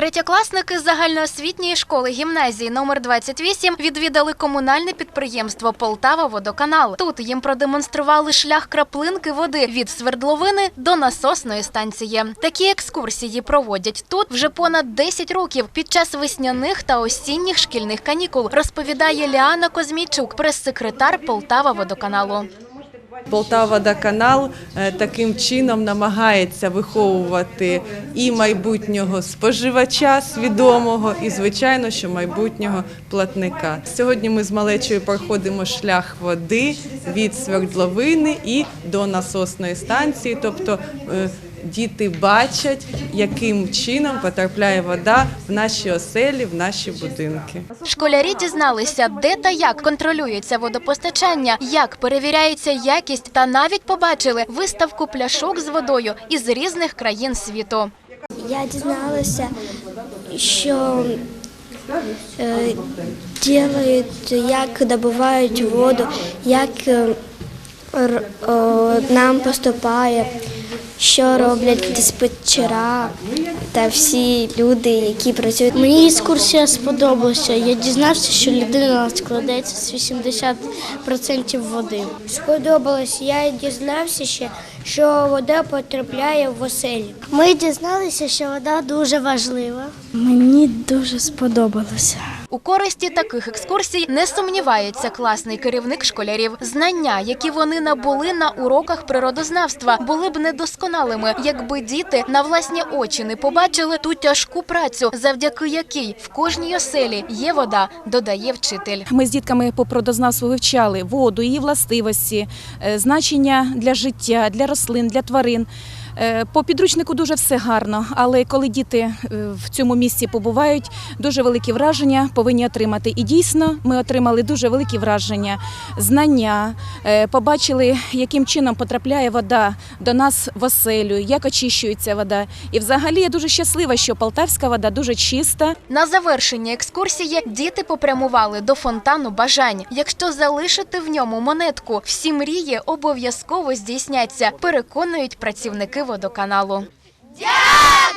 Третьокласники загальноосвітньої школи гімназії номер 28 відвідали комунальне підприємство Полтава Водоканал. Тут їм продемонстрували шлях краплинки води від свердловини до насосної станції. Такі екскурсії проводять тут вже понад 10 років під час весняних та осінніх шкільних канікул, розповідає Ліана Козмійчук, прес-секретар Полтава Водоканалу. Полтаводоканал е, таким чином намагається виховувати і майбутнього споживача свідомого, і звичайно, що майбутнього платника. Сьогодні ми з малечою проходимо шлях води від свердловини і до насосної станції, тобто. Діти бачать, яким чином потрапляє вода в наші оселі, в наші будинки. Школярі дізналися, де та як контролюється водопостачання, як перевіряється якість, та навіть побачили виставку пляшок з водою із різних країн світу. Я дізналася, що е, ділають, як добувають воду, як е, нам поступає, що роблять диспетчера та всі люди, які працюють. Мені екскурсія сподобалася. Я дізнався, що людина складається з 80% води. Сподобалось. Я дізнався ще, що вода потрапляє в оселі. Ми дізналися, що вода дуже важлива. Мені дуже сподобалося. У користі таких екскурсій не сумнівається класний керівник школярів. Знання, які вони набули на уроках природознавства, були б недосконалими, якби діти на власні очі не побачили ту тяжку працю, завдяки якій в кожній оселі є вода, додає вчитель. Ми з дітками по природознавству вивчали воду, її властивості, е, значення для життя, для рослин, для тварин. Е, По підручнику дуже все гарно, але коли діти е, в цьому місці побувають, дуже великі враження повинні отримати. І дійсно ми отримали дуже великі враження, знання, е, побачили, яким чином потрапляє вода до нас в оселю, як очищується вода. І взагалі я дуже щаслива, що полтавська вода дуже чиста. На завершення екскурсії діти попрямували до фонтану бажань. Якщо залишити в ньому монетку, всі мрії обов'язково здійсняться, переконують працівники водоканалу. Дякую!